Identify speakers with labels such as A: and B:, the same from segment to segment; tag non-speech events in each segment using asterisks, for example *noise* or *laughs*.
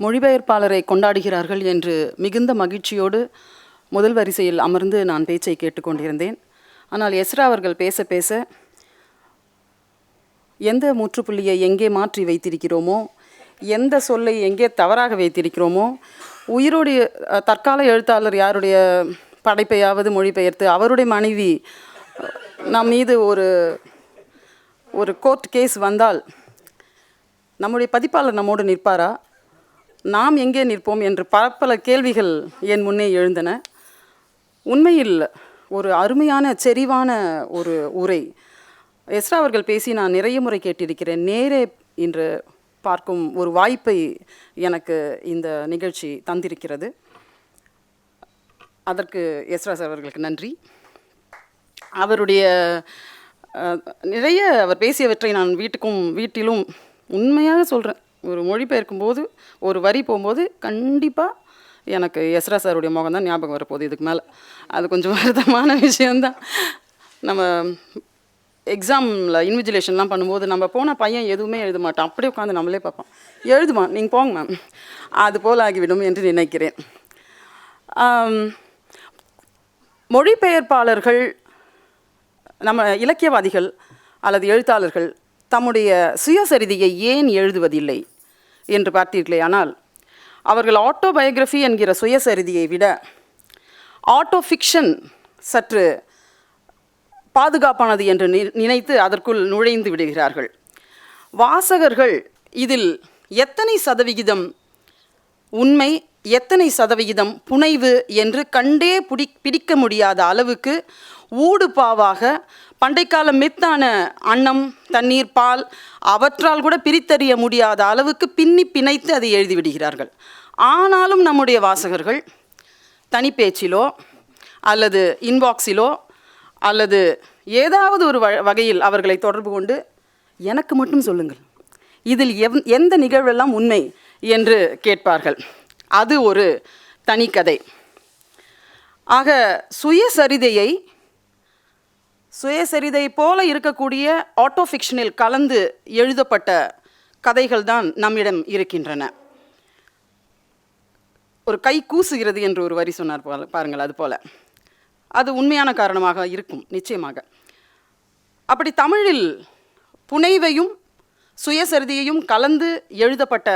A: மொழிபெயர்ப்பாளரை கொண்டாடுகிறார்கள் என்று மிகுந்த மகிழ்ச்சியோடு முதல் வரிசையில் அமர்ந்து நான் பேச்சை கேட்டுக்கொண்டிருந்தேன். ஆனால் எஸ்ரா அவர்கள் பேச பேச எந்த முற்றுப்புள்ளியை எங்கே மாற்றி வைத்திருக்கிறோமோ எந்த சொல்லை எங்கே தவறாக வைத்திருக்கிறோமோ உயிருடைய தற்கால எழுத்தாளர் யாருடைய படைப்பையாவது மொழிபெயர்த்து அவருடைய மனைவி நம் மீது ஒரு ஒரு கோர்ட் கேஸ் வந்தால் நம்முடைய பதிப்பாளர் நம்மோடு நிற்பாரா? நாம் எங்கே நிற்போம் என்று பல பல கேள்விகள் என் முன்னே எழுந்தன. உண்மையில் ஒரு அருமையான செறிவான ஒரு உரை. எஸ்ரா அவர்கள் பேசி நான் நிறைய முறை கேட்டிருக்கிறேன். நேரே இன்று பார்க்கும் ஒரு வாய்ப்பை எனக்கு இந்த நிகழ்ச்சி தந்திருக்கிறது. அதற்கு எஸ்ரா சார் அவர்களுக்கு நன்றி. அவருடைய நிறைய அவர் பேசியவற்றை நான் வீட்டுக்கும் வீட்டிலும் உண்மையாக சொல்கிறேன் ஒரு மொழிபெயர்க்கும் போது ஒரு வரி போகும்போது கண்டிப்பாக எனக்கு எஸ்ரா சாருடைய முகம் தான் ஞாபகம் வரப்போகுது இதுக்கு மேலே. அது கொஞ்சம் வருத்தமான *laughs* விஷயந்தான் நம்ம எக்ஸாமில் இன்விஜிலேஷன்லாம் பண்ணும்போது நம்ம போன பையன் எதுவுமே எழுத மாட்டான். அப்படியே உட்காந்து நம்மளே பார்ப்போம் எழுதுமா நீங்கள் போங்க மேம் அது போல் ஆகிவிடும் என்று நினைக்கிறேன். மொழிபெயர்ப்பாளர்கள் நம்ம இலக்கியவாதிகள் அல்லது எழுத்தாளர்கள் தம்முடைய சுயசரிதையை ஏன் எழுதுவதில்லை? என்று பார்த்தீர்களே ஆனால் அவர்கள் ஆட்டோபயோகிராஃபி என்கிற சுயசரிதியை விட ஆட்டோ ஃபிக்ஷன் சற்று பாதுகாப்பானது என்று நி- நினைத்து அதற்குள் நுழைந்து விடுகிறார்கள். வாசகர்கள் இதில் எத்தனை சதவிகிதம் உண்மை எத்தனை சதவிகிதம் புனைவு என்று கண்டே பிடி பிடிக்க முடியாத அளவுக்கு ஊடுபாவாக பண்டைக்கால மித்தான அன்னம் தண்ணீர் பால் அவற்றால் கூட பிரித்தறிய முடியாத அளவுக்கு பின்னி பிணைத்து அதை எழுதிவிடுகிறார்கள் ஆனாலும் நம்முடைய வாசகர்கள் தனிப்பேச்சிலோ அல்லது இன்பாக்ஸிலோ அல்லது ஏதாவது ஒரு வ வகையில் அவர்களை தொடர்பு கொண்டு எனக்கு மட்டும் சொல்லுங்கள். இதில் எவ் எந்த நிகழ்வெல்லாம் உண்மை என்று கேட்பார்கள். அது ஒரு தனிக்கதை. ஆக சுயசரிதையை சுயசரிதை போல இருக்கக்கூடிய ஆட்டோ ஃபிக்ஷனில் கலந்து எழுதப்பட்ட கதைகள் தான் நம்மிடம் இருக்கின்றன. ஒரு கை கூசுகிறது என்று ஒரு வரி சொன்னார் போல பாருங்கள் அது போல. அது உண்மையான காரணமாக இருக்கும் நிச்சயமாக. அப்படி தமிழில் புனைவையும் சுயசரிதையையும் கலந்து எழுதப்பட்ட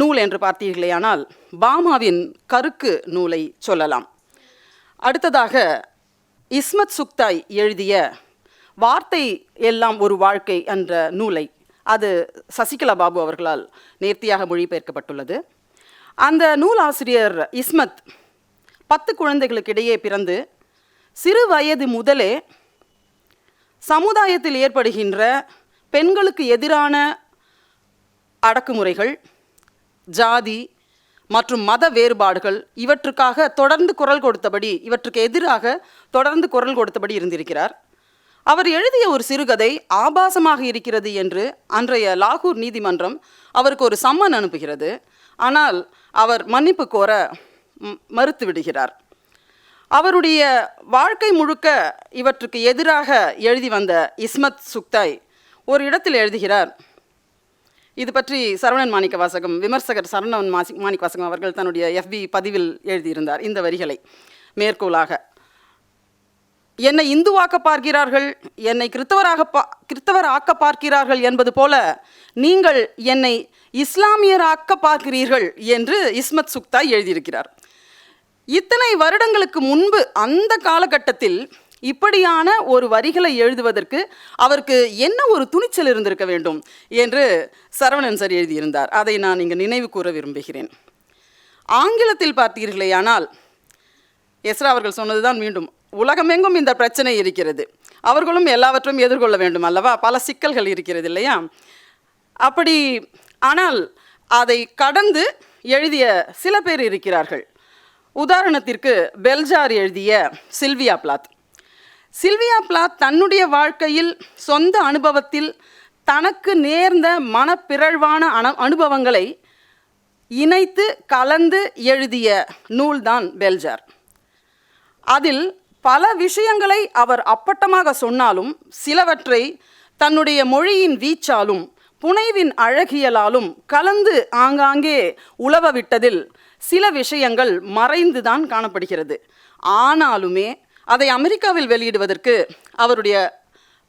A: நூல் என்று பார்த்தீர்களேயானால் பாமாவின் கருக்கு நூலை சொல்லலாம். அடுத்ததாக இஸ்மத் சுக்தாய் எழுதிய வார்த்தை எல்லாம் ஒரு வாழ்க்கை என்ற நூலை அது சசிகலா பாபு அவர்களால் நேர்த்தியாக மொழிபெயர்க்கப்பட்டுள்ளது. அந்த நூலாசிரியர் இஸ்மத் பத்து குழந்தைகளுக்கு இடையே பிறந்து சிறு வயது முதலே சமுதாயத்தில் ஏற்படுகின்ற பெண்களுக்கு எதிரான அடக்குமுறைகள் ஜாதி மற்றும் மத வேறுபாடுகள் இவற்றுக்காக தொடர்ந்து குரல் கொடுத்தபடி இவற்றுக்கு எதிராக தொடர்ந்து குரல் கொடுத்தபடி இருந்திருக்கிறார். அவர் எழுதிய ஒரு சிறுகதை ஆபாசமாக இருக்கிறது என்று அன்றைய லாகூர் நீதிமன்றம் அவருக்கு ஒரு சம்மன் அனுப்புகிறது. ஆனால் அவர் மன்னிப்பு கோர ம், மறுத்து விடுகிறார். அவருடைய வாழ்க்கை முழுக்க இவற்றுக்கு எதிராக எழுதி வந்த இஸ்மத் சுக்தாய் ஒரு இடத்தில் எழுதுகிறார் இது பற்றி சரவணன் மாணிக்க வாசகம் விமர்சகர் சரவணன் மாசி மாணிக்க வாசகம் அவர்கள் தன்னுடைய எஃபி பதிவில் எழுதியிருந்தார். இந்த வரிகளை மேற்கோளாக. என்னை இந்துவாக்க பார்க்கிறார்கள் என்னை கிறித்தவராக பா கிறித்தவர் ஆக்க பார்க்கிறார்கள் என்பது போல நீங்கள் என்னை இஸ்லாமியராக்க பார்க்கிறீர்கள் என்று இஸ்மத் சுக்தா எழுதியிருக்கிறார். இத்தனை வருடங்களுக்கு முன்பு அந்த காலகட்டத்தில் இப்படியான ஒரு வரிகளை எழுதுவதற்கு அவருக்கு என்ன ஒரு துணிச்சல் இருந்திருக்க வேண்டும் என்று சரவணன் சார் எழுதியிருந்தார். அதை நான் இங்கு நினைவு கூற விரும்புகிறேன். ஆங்கிலத்தில் பார்த்தீர்களேயானால் எஸ்ரா அவர்கள் சொன்னதுதான் மீண்டும் உலகமெங்கும் இந்த பிரச்சனை இருக்கிறது. அவர்களும் எல்லாவற்றையும் எதிர்கொள்ள வேண்டும் அல்லவா? பல சிக்கல்கள் இருக்கிறது இல்லையா? அப்படி ஆனால் அதை கடந்து எழுதிய சில பேர் இருக்கிறார்கள். உதாரணத்திற்கு பெல்ஜார் எழுதிய சில்வியா பிளாத். சில்வியா பிளாத் தன்னுடைய வாழ்க்கையில் சொந்த அனுபவத்தில் தனக்கு நேர்ந்த மனப்பிறழ்வான அனு அனுபவங்களை இணைத்து கலந்து எழுதிய நூல்தான் பெல்ஜார். அதில் பல விஷயங்களை அவர் அப்பட்டமாக சொன்னாலும் சிலவற்றை தன்னுடைய மொழியின் வீச்சாலும் புனைவின் அழகியலாலும் கலந்து ஆங்காங்கே உலவ விட்டதில் சில விஷயங்கள் மறைந்துதான் காணப்படுகிறது. ஆனாலுமே அதை அமெரிக்காவில் வெளியிடுவதற்கு அவருடைய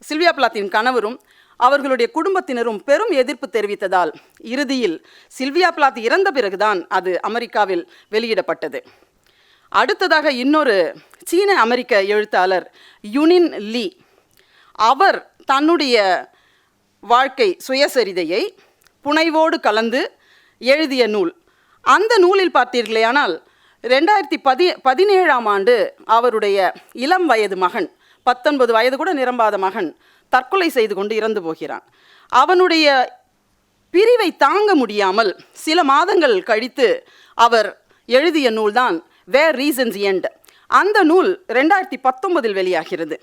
A: சில்வியா பிளாத்தின் கணவரும் அவர்களுடைய குடும்பத்தினரும் பெரும் எதிர்ப்பு தெரிவித்ததால் இறுதியில் சில்வியா பிளாத் இறந்த பிறகுதான் அது அமெரிக்காவில் வெளியிடப்பட்டது. அடுத்ததாக இன்னொரு சீன அமெரிக்க எழுத்தாளர் யுனின் லீ. அவர் தன்னுடைய வாழ்க்கை சுயசரிதையை புனைவோடு கலந்து எழுதிய நூல். அந்த நூலில் பார்த்தீர்களேயானால் ரெண்டாயிரத்தி பதி பதினேழாம் ஆண்டு அவருடைய இளம் வயது மகன் பத்தொன்பது வயது கூட நிரம்பாத மகன் தற்கொலை செய்து கொண்டு இறந்து போகிறான். அவனுடைய பிரிவை தாங்க முடியாமல் சில மாதங்கள் கழித்து அவர் எழுதிய நூல்தான் வேர் ரீசன்ஸ் எண்ட் அந்த நூல் ரெண்டாயிரத்தி பத்தொன்பதில் வெளியாகிறது.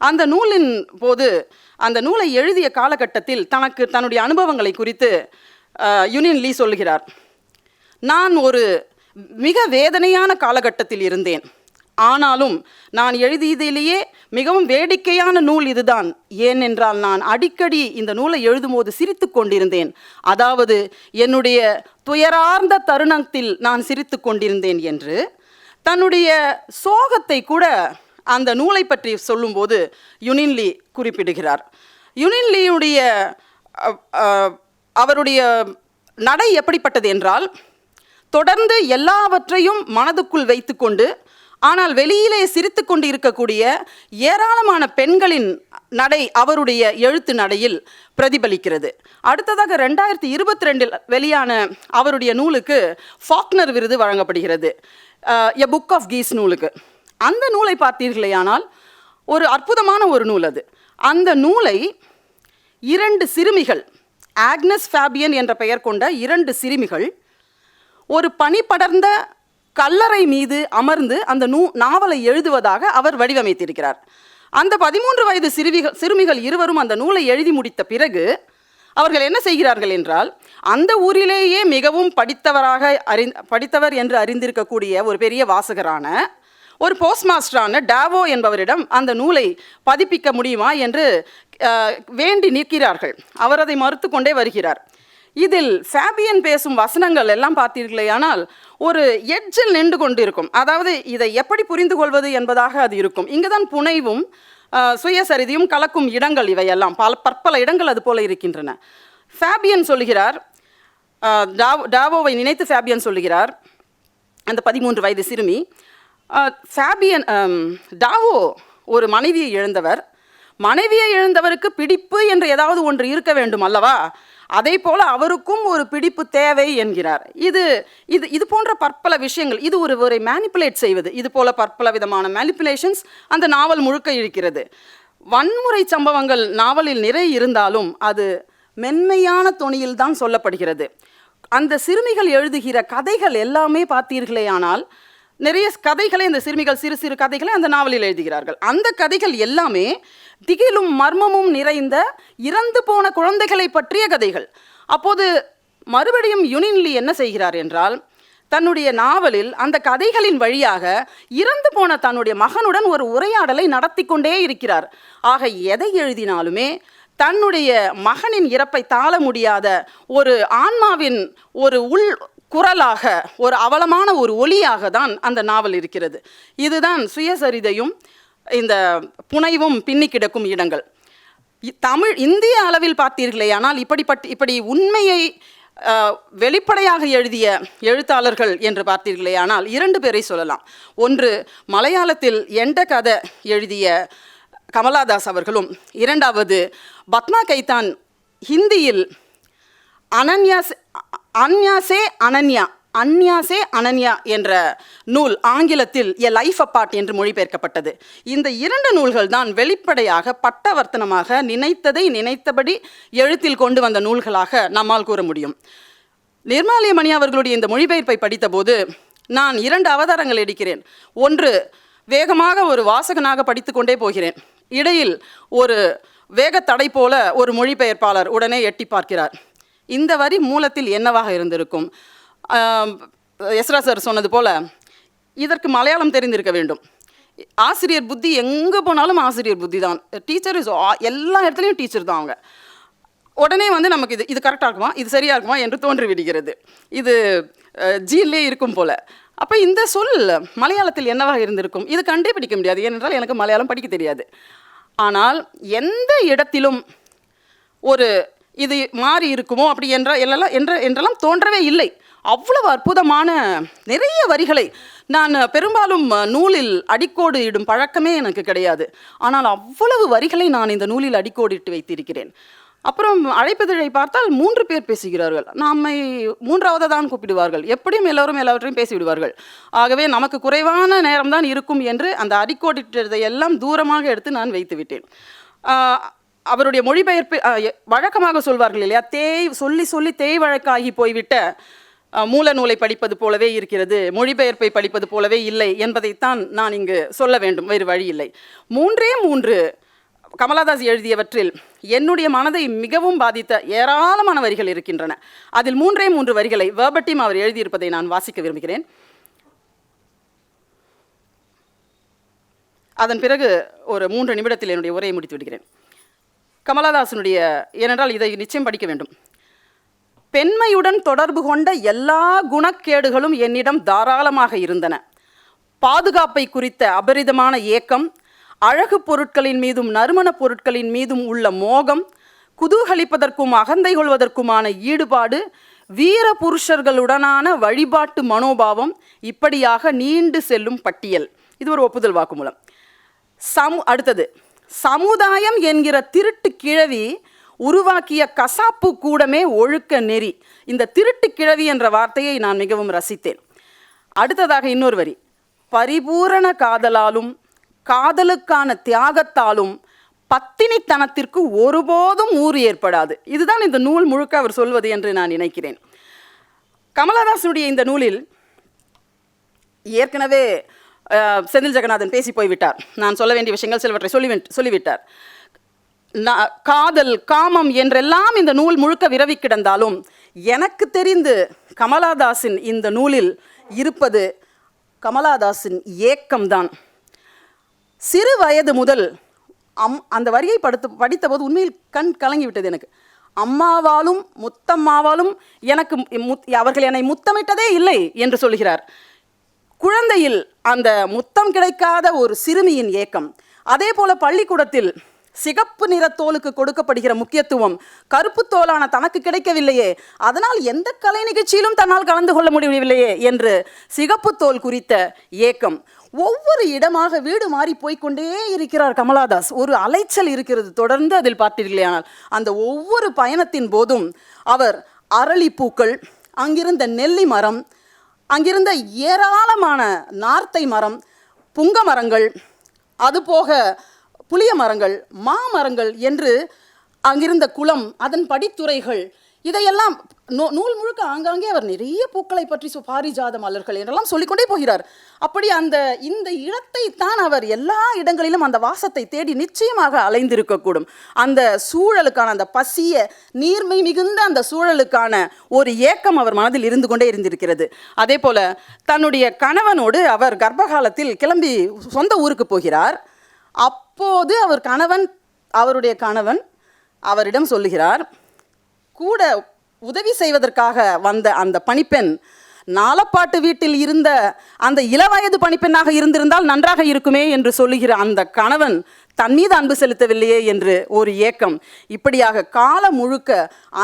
A: அந்த நூலின் போது அந்த நூலை எழுதிய காலகட்டத்தில் தனக்கு தன்னுடைய அனுபவங்களை குறித்து யூனியன் யுனியன் லீ சொல்லுகிறார். நான் ஒரு மிக வேதனையான காலகட்டத்தில் இருந்தேன். ஆனாலும் நான் எழுதியதிலேயே மிகவும் வேடிக்கையான நூல் இதுதான். ஏனென்றால் நான் அடிக்கடி இந்த நூலை எழுதும்போது சிரித்து கொண்டிருந்தேன். அதாவது என்னுடைய துயரார்ந்த தருணத்தில் நான் சிரித்து கொண்டிருந்தேன் என்று. தன்னுடைய சோகத்தை கூட அந்த நூலை பற்றி சொல்லும்போது யுனின்லி குறிப்பிடுகிறார். யுனின்லியுடைய அவருடைய நடை எப்படிப்பட்டது என்றால் தொடர்ந்து எல்லாவற்றையும் மனதுக்குள் வைத்துக்கொண்டு ஆனால் வெளியிலே சிரித்து கொண்டு இருக்கக்கூடிய ஏராளமான பெண்களின் நடை அவருடைய எழுத்து நடையில் பிரதிபலிக்கிறது. அடுத்ததாக ரெண்டாயிரத்தி இருபத்தி ரெண்டில் வெளியான அவருடைய நூலுக்கு ஃபாக்னர் விருது வழங்கப்படுகிறது. எ புக் ஆஃப் கீஸ் நூலுக்கு. அந்த நூலை பார்த்தீர்களேயானால் ஒரு அற்புதமான ஒரு நூல் அது. அந்த நூலை இரண்டு சிறுமிகள் ஆக்னஸ் ஃபேபியன் என்ற பெயர் கொண்ட இரண்டு சிறுமிகள் ஒரு பனி படர்ந்த கல்லறை மீது அமர்ந்து அந்த நூ நாவலை எழுதுவதாக அவர் வடிவமைத்திருக்கிறார். அந்த பதிமூன்று வயது சிறுமிகள் சிறுமிகள் இருவரும் அந்த நூலை எழுதி முடித்த பிறகு அவர்கள் என்ன செய்கிறார்கள் என்றால் அந்த ஊரிலேயே மிகவும் படித்தவராக அறி படித்தவர் என்று அறிந்திருக்கக்கூடிய ஒரு பெரிய வாசகரான ஒரு போஸ்ட் மாஸ்டரான டாவோ என்பவரிடம் அந்த நூலை பதிப்பிக்க முடியுமா என்று வேண்டி நிற்கிறார்கள். அவர் அதை மறுத்து கொண்டே வருகிறார். இதில் ஃபேபியன் பேசும் வசனங்கள் எல்லாம் பார்த்தீர்களேயானால் ஒரு எட்ஜில் நின்று கொண்டு இருக்கும் அதாவது இதை எப்படி புரிந்து கொள்வது என்பதாக அது இருக்கும். இங்குதான் புனைவும் சுயசரிதியும் கலக்கும் இடங்கள் இவையெல்லாம். பல பற்பல இடங்கள் அது போல இருக்கின்றன. ஃபேபியன் சொல்லுகிறார் டாவ் டாவோவை நினைத்து ஃபேபியன் சொல்லுகிறார் அந்த பதிமூன்று வயது சிறுமி ஃபேபியன் டாவோ ஒரு மனைவியை இழந்தவர். மனைவியை இழந்தவருக்கு பிடிப்பு என்று ஏதாவது ஒன்று இருக்க வேண்டும் அல்லவா? அதே போல் அவருக்கும் ஒரு பிடிப்பு தேவை என்கிறார். இது இது இது போன்ற பற்பல விஷயங்கள் இது ஒரு ஒரு மேனிப்புலேட் செய்வது. இது போல பற்பல விதமான மேனிப்புலேஷன்ஸ் அந்த நாவல் முழுக்க இருக்கிறது. வன்முறை சம்பவங்கள் நாவலில் நிறைய இருந்தாலும் அது மென்மையான தொனியில் தான் சொல்லப்படுகிறது. அந்த சிறுமிகள் எழுதுகிற கதைகள் எல்லாமே பார்த்தீர்களேயானால் நிறைய கதைகளை இந்த சிறுமிகள் சிறு சிறு கதைகளை அந்த நாவலில் எழுதுகிறார்கள். அந்த கதைகள் எல்லாமே திகிலும் மர்மமும் நிறைந்த இறந்து போன குழந்தைகளை பற்றிய கதைகள். அப்போது மறுபடியும் யுனின்லி என்ன செய்கிறார் என்றால் தன்னுடைய நாவலில் அந்த கதைகளின் வழியாக இறந்து போன தன்னுடைய மகனுடன் ஒரு உரையாடலை நடத்தி கொண்டே இருக்கிறார். ஆக எதை எழுதினாலுமே தன்னுடைய மகனின் இறப்பை தாழ முடியாத ஒரு ஆன்மாவின் ஒரு உள் குரலாக ஒரு அவலமான ஒரு ஒலியாக தான் அந்த நாவல் இருக்கிறது. இதுதான் சுயசரிதையும் இந்த புனைவும் பின்னி கிடக்கும் இடங்கள். தமிழ் இந்திய அளவில் பார்த்தீர்களேயானால் இப்படிப்பட்ட இப்படி உண்மையை வெளிப்படையாக எழுதிய எழுத்தாளர்கள் என்று பார்த்தீர்களே ஆனால் இரண்டு பேரை சொல்லலாம். ஒன்று மலையாளத்தில் எண்ட கதை எழுதிய கமலாதாஸ் அவர்களும் இரண்டாவது பத்மா கைத்தான் ஹிந்தியில் அனன்யாஸ் அன்யாசே அனன்யா அன்யாசே அனன்யா என்ற நூல் ஆங்கிலத்தில் எ லைஃப் அப்பாட் என்று மொழிபெயர்க்கப்பட்டது. இந்த இரண்டு நூல்கள் தான் வெளிப்படையாக பட்டவர்த்தனமாக நினைத்ததை நினைத்தபடி எழுத்தில் கொண்டு வந்த நூல்களாக நம்மால் கூற முடியும். நிர்மாலயமணி அவர்களுடைய இந்த மொழிபெயர்ப்பை படித்தபோது நான் இரண்டு அவதாரங்கள் எடுக்கிறேன். ஒன்று வேகமாக ஒரு வாசகனாக படித்துக்கொண்டே போகிறேன். இடையில் ஒரு வேகத்தடை போல ஒரு மொழிபெயர்ப்பாளர் உடனே எட்டி பார்க்கிறார். இந்த வரி மூலத்தில் என்னவாக இருந்திருக்கும்? யஸ்ரா எஸ்ரா சார் சொன்னது போல் இதற்கு மலையாளம் தெரிந்திருக்க வேண்டும். ஆசிரியர் புத்தி எங்கே போனாலும் ஆசிரியர் புத்தி தான். டீச்சர் இஸ் எல்லா இடத்துலையும் டீச்சர் தான் அவங்க. உடனே வந்து நமக்கு இது இது கரெக்டாக இருக்குமா? இது சரியாக இருக்குமா? என்று தோன்றி விடுகிறது இது ஜீன்லே இருக்கும் போல். அப்போ இந்த சொல் மலையாளத்தில் என்னவாக இருந்திருக்கும்? இது கண்டுபிடிக்க முடியாது. ஏனென்றால் எனக்கு மலையாளம் படிக்க தெரியாது. ஆனால் எந்த இடத்திலும் ஒரு இது மாறி இருக்குமோ அப்படி என்ற எல்லாம் என்ற என்றெல்லாம் தோன்றவே இல்லை. அவ்வளவு அற்புதமான நிறைய வரிகளை நான் பெரும்பாலும் நூலில் அடிக்கோடு இடும் பழக்கமே எனக்கு கிடையாது. ஆனால் அவ்வளவு வரிகளை நான் இந்த நூலில் அடிக்கோடிட்டு வைத்திருக்கிறேன். அப்புறம் அழைப்பதிழை பார்த்தால் மூன்று பேர் பேசுகிறார்கள். நம்மை மூன்றாவது தான் கூப்பிடுவார்கள். எப்படியும் எல்லோரும் எல்லாவற்றையும் பேசிவிடுவார்கள். ஆகவே நமக்கு குறைவான நேரம்தான் இருக்கும் என்று அந்த அடிக்கோடிட்டதை எல்லாம் தூரமாக எடுத்து நான் வைத்து விட்டேன் அவருடைய மொழிபெயர்ப்பு வழக்கமாக சொல்வார்கள் இல்லையா? தேய் சொல்லி சொல்லி தேய் வழக்காகி போய்விட்ட மூல நூலை படிப்பது போலவே இருக்கிறது மொழிபெயர்ப்பை படிப்பது போலவே இல்லை என்பதைத்தான் நான் இங்கு சொல்ல வேண்டும் வேறு வழி இல்லை. மூன்றே மூன்று கமலாதாஸ் எழுதியவற்றில் என்னுடைய மனதை மிகவும் பாதித்த ஏராளமான வரிகள் இருக்கின்றன. அதில் மூன்றே மூன்று வரிகளை வேர்பட்டியும் அவர் எழுதியிருப்பதை நான் வாசிக்க விரும்புகிறேன். அதன் பிறகு ஒரு மூன்று நிமிடத்தில் என்னுடைய உரையை முடித்து விடுகிறேன் கமலதாசனுடைய ஏனென்றால் இதை நிச்சயம் படிக்க வேண்டும். பெண்மையுடன் தொடர்பு கொண்ட எல்லா குணக்கேடுகளும் என்னிடம் தாராளமாக இருந்தன. பாதுகாப்பை குறித்த அபரிதமான ஏக்கம் அழகு பொருட்களின் மீதும் நறுமணப் பொருட்களின் மீதும் உள்ள மோகம் குதூகலிப்பதற்கும் அகந்தை கொள்வதற்குமான ஈடுபாடு வீர புருஷர்களுடனான வழிபாட்டு மனோபாவம் இப்படியாக நீண்டு செல்லும் பட்டியல். இது ஒரு ஒப்புதல் வாக்குமூலம். சமு அடுத்தது சமுதாயம் என்கிற திருட்டு கிழவி உருவாக்கிய கசாப்பு கூடமே ஒழுக்க நெறி. இந்த திருட்டு கிழவி என்ற வார்த்தையை நான் மிகவும் ரசித்தேன். அடுத்ததாக இன்னொரு வரி. பரிபூரண காதலாலும் காதலுக்கான தியாகத்தாலும் பத்தினித்தனத்திற்கு ஒருபோதும் ஊறு ஏற்படாது. இதுதான் இந்த நூல் முழுக்க அவர் சொல்வது என்று நான் நினைக்கிறேன். கமலதாசனுடைய இந்த நூலில் ஏற்கனவே செந்தில் ஜெகநாதன் பேசி போய்விட்டார். நான் சொல்ல வேண்டிய விஷயங்கள் சிலவற்றை சொல்லி சொல்லிவிட்டார். காதல் காமம் என்றெல்லாம் இந்த நூல் முழுக்க விரவி கிடந்தாலும் எனக்கு தெரிந்து கமலாதாசின் இந்த நூலில் இருப்பது கமலாதாசின் ஏக்கம்தான். சிறு வயது முதல் அம் அந்த வரியை படுத்து படித்தபோது உண்மையில் கண் கலங்கிவிட்டது எனக்கு. அம்மாவாலும் முத்தம்மாவாலும் எனக்கு முத் அவர்கள் என்னை முத்தமிட்டதே இல்லை என்று சொல்கிறார். குழந்தையில் அந்த முத்தம் கிடைக்காத ஒரு சிறுமியின் ஏக்கம். அதே போல பள்ளிக்கூடத்தில் சிகப்பு நிற தோலுக்கு கொடுக்கப்படுகிற முக்கியத்துவம் கருப்பு தோலான தனக்கு கிடைக்கவில்லையே. அதனால் எந்த கலை நிகழ்ச்சியிலும் தன்னால் கலந்து கொள்ள முடியவில்லையே என்று சிகப்பு தோல் குறித்த ஏக்கம். ஒவ்வொரு இடமாக வீடு மாறி போய்க்கொண்டே இருக்கிறார் கமலாதாஸ். ஒரு அலைச்சல் இருக்கிறது. தொடர்ந்து அதில் பார்த்தீர்களேயானால் அந்த ஒவ்வொரு பயணத்தின் போதும் அவர் அரளிப்பூக்கள் அங்கிருந்த நெல்லி மரம் அங்கிருந்த ஏராளமான நார்த்தை மரம் புங்க மரங்கள் அதுபோக புளிய மரங்கள் மாமரங்கள் என்று அங்கிருந்த குளம் அதன் படித்துறைகள் இதையெல்லாம் நூ- நூல் முழுக்க ஆங்காங்கே அவர் நிறைய பூக்களை பற்றி சொ- பாரிஜாத மலர்கள் என்றெல்லாம் சொல்லிக்கொண்டே போகிறார். அப்படி அந்த இந்த இடத்தை தான் அவர் எல்லா இடங்களிலும் அந்த வாசத்தை தேடி நிச்சயமாக அலைந்திருக்கக்கூடும். அந்த சூழலுக்கான அந்த பசிய நீர்மை மிகுந்த அந்த சூழலுக்கான ஒரு ஏக்கம் அவர் மனதில் இருந்து கொண்டே இருந்திருக்கிறது. அதே போல தன்னுடைய கணவனோடு அவர் கர்ப்பகாலத்தில் கிளம்பி சொந்த ஊருக்கு போகிறார். அப்போது அவர் கணவன் அவருடைய கணவன் அவரிடம் சொல்லுகிறார் கூட உதவி செய்வதற்காக வந்த அந்த பணிப்பெண் நாலப்பாட்டு வீட்டில் இருந்த அந்த இளவயது பணிப்பெண்ணாக இருந்திருந்தால் நன்றாக இருக்குமே என்று சொல்லுகிற அந்த கணவன் தன் மீது அன்பு செலுத்தவில்லையே என்று ஒரு ஏக்கம். இப்படியாக காலம் முழுக்க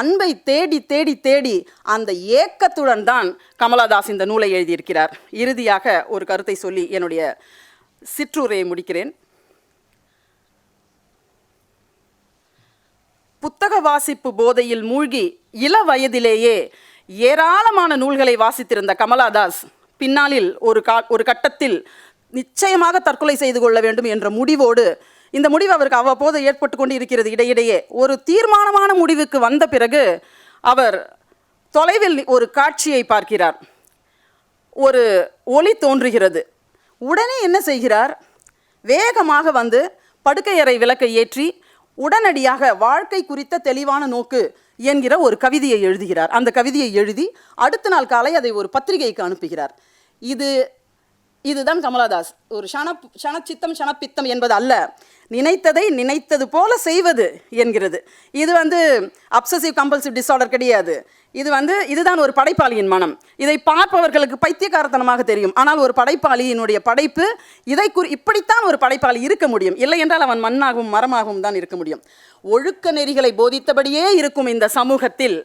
A: அன்பை தேடி தேடி தேடி அந்த ஏக்கத்துடன் தான் கமலாதாஸ் இந்த நூலை எழுதியிருக்கிறார். இறுதியாக ஒரு கருத்தை சொல்லி என்னுடைய சிற்றுரையை முடிக்கிறேன். புத்தக வாசிப்பு போதையில் மூழ்கி இள வயதிலேயே ஏராளமான நூல்களை வாசித்திருந்த கமலாதாஸ் பின்னாளில் ஒரு கா ஒரு கட்டத்தில் நிச்சயமாக தற்கொலை செய்து கொள்ள வேண்டும் என்ற முடிவோடு இந்த முடிவு அவருக்கு அவ்வப்போது ஏற்பட்டு கொண்டு இருக்கிறது இடையிடையே ஒரு தீர்மானமான முடிவுக்கு வந்த பிறகு அவர் தொலைவில் ஒரு காட்சியை பார்க்கிறார். ஒரு ஒளி தோன்றுகிறது. உடனே என்ன செய்கிறார்? வேகமாக வந்து படுக்கையறை விளக்கை ஏற்றி உடனடியாக வாழ்க்கை குறித்த தெளிவான நோக்கு என்கிற ஒரு கவிதையை எழுதுகிறார். அந்த கவிதையை எழுதி அடுத்த நாள் காலை அதை ஒரு பத்திரிகைக்கு அனுப்புகிறார். இது இதுதான் கமலாதாஸ். ஒரு ஷன சனச்சித்தம் ஷனப்பித்தம் என்பது அல்ல. நினைத்ததை நினைத்தது போல செய்வது என்கிறது. இது வந்து அப்சசிவ் கம்பல்சிவ் டிஸார்டர் கிடையாது. இது வந்து இதுதான் ஒரு படைப்பாளியின் மனம். இதை பார்ப்பவர்களுக்கு பைத்தியக்காரத்தனமாக தெரியும். ஆனால் ஒரு படைப்பாளியினுடைய படைப்பு இதை குறி இப்படித்தான் ஒரு படைப்பாளி இருக்க முடியும். இல்லை என்றால் அவன் மண்ணாகவும் மரமாகவும் தான் இருக்க முடியும். ஒழுக்க நெறிகளை போதித்தபடியே இருக்கும் இந்த சமூகத்தில்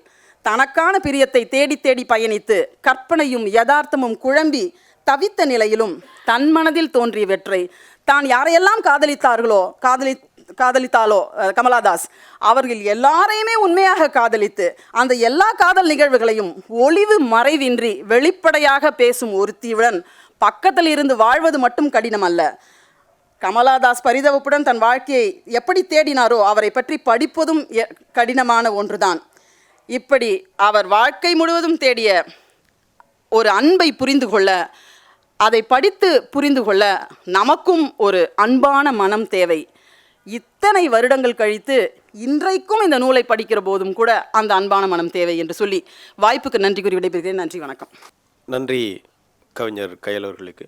A: தனக்கான பிரியத்தை தேடி தேடி பயணித்து கற்பனையும் யதார்த்தமும் குழம்பி தவித்த நிலையிலும் தன் மனதில் தோன்றியவற்றை தான் யாரையெல்லாம் காதலித்தார்களோ காதலி காதலித்தாலோ கமலாதாஸ் அவர்கள் எல்லாரையுமே உண்மையாக காதலித்து அந்த எல்லா காதல் நிகழ்வுகளையும் ஒளிவு மறைவின்றி வெளிப்படையாக பேசும் ஒருத்தியுடன் பக்கத்தில் இருந்து வாழ்வது மட்டும் கடினம் அல்ல. கமலாதாஸ் பரிதவப்புடன் தன் வாழ்க்கையை எப்படி தேடினாரோ அவரை பற்றி படிப்பதும் எ- கடினமான ஒன்றுதான். இப்படி அவர் வாழ்க்கை முழுவதும் தேடிய ஒரு அன்பை புரிந்து கொள்ள அதை படித்து புரிந்து கொள்ள நமக்கும் ஒரு அன்பான மனம் தேவை. இத்தனை வருடங்கள் கழித்து இன்றைக்கும் இந்த நூலை படிக்கிற போதும் கூட அந்த அன்பான மனம் தேவை என்று சொல்லி வாய்ப்புக்கு நன்றி கூறி விடைபெறுகிறேன். நன்றி வணக்கம்.
B: நன்றி கவிஞர் கயலவர்களுக்கு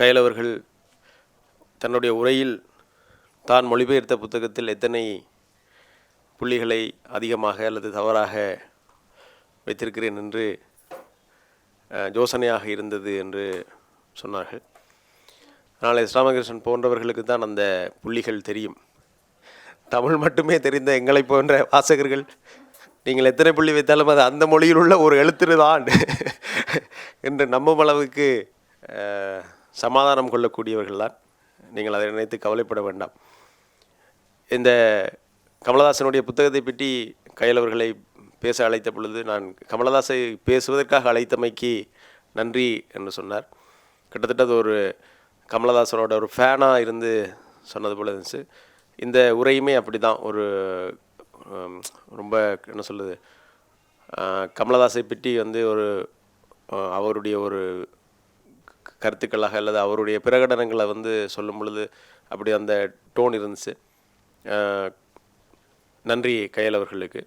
B: கயலவர்கள் தன்னுடைய உரையில் தான் மொழிபெயர்த்த புத்தகத்தில் எத்தனை புள்ளிகளை அதிகமாக அல்லது தவறாக வைத்திருக்கிறேன் என்று யோசனையாக இருந்தது என்று சொன்னார்கள். அதனால் ஸ்ராமகிருஷ்ணன் போன்றவர்களுக்கு தான் அந்த புள்ளிகள் தெரியும். தமிழ் மட்டுமே தெரிந்த எங்களை போன்ற வாசகர்கள் நீங்கள் எத்தனை புள்ளி வைத்தாலும் அது அந்த மொழியில் உள்ள ஒரு எழுத்துரு தான் *laughs* என்று நம்பும் அளவுக்கு சமாதானம் கொள்ளக்கூடியவர்கள் தான் நீங்கள் அதை நினைத்து கவலைப்பட வேண்டாம். இந்த கமலதாசனுடைய புத்தகத்தை பற்றி கையலவர்களை பேச அழைத்த பொழுது நான் கமலதாசை பேசுவதற்காக அழைத்தமைக்கு நன்றி என்று சொன்னார். கிட்டத்தட்ட அது ஒரு கமலதாசனோட ஒரு ஃபேனாக இருந்து சொன்னது போல் இருந்துச்சு. இந்த உரையுமே அப்படி தான் ஒரு ரொம்ப என்ன சொல்லுது கமலதாசை பற்றி வந்து ஒரு அவருடைய ஒரு கருத்துக்களாக அல்லது அவருடைய பிரகடனங்களை வந்து சொல்லும் பொழுது அப்படி அந்த டோன் இருந்துச்சு. நன்றி கையல் அவர்களுக்கு.